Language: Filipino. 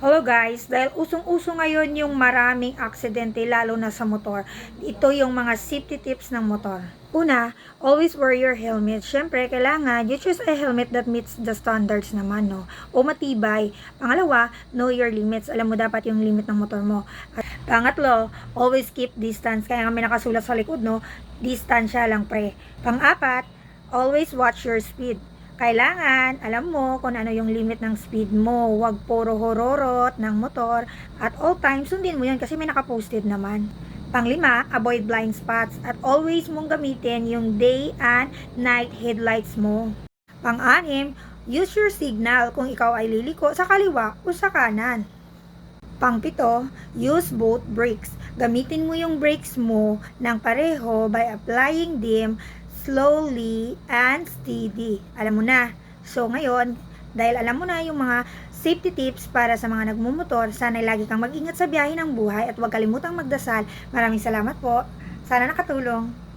Hello guys, dahil usong-uso ngayon yung maraming aksidente lalo na sa motor. Ito yung mga safety tips ng motor. Una, always wear your helmet. Siyempre, kailangan you choose a helmet that meets the standards naman, no? O matibay. Pangalawa, know your limits. Alam mo dapat yung limit ng motor mo. At pangatlo, always keep distance. Kaya nga may nakasulat sa likod, no? Distansya lang, pre. Pang-apat, always watch your speed kailangan alam mo kung ano yung limit ng speed mo. Huwag puro hororot ng motor. At all times, sundin mo yun kasi may nakaposted naman. Panglima, avoid blind spots at always mong gamitin yung day and night headlights mo. Pang-anim, use your signal kung ikaw ay liliko sa kaliwa o sa kanan. Pangpito, use both brakes. Gamitin mo yung brakes mo ng pareho by applying them slowly and steady. Alam mo na. So ngayon, dahil alam mo na yung mga safety tips para sa mga nagmumotor, sana lagi kang mag-ingat sa biyahe ng buhay at huwag kalimutang magdasal. Maraming salamat po. Sana nakatulong.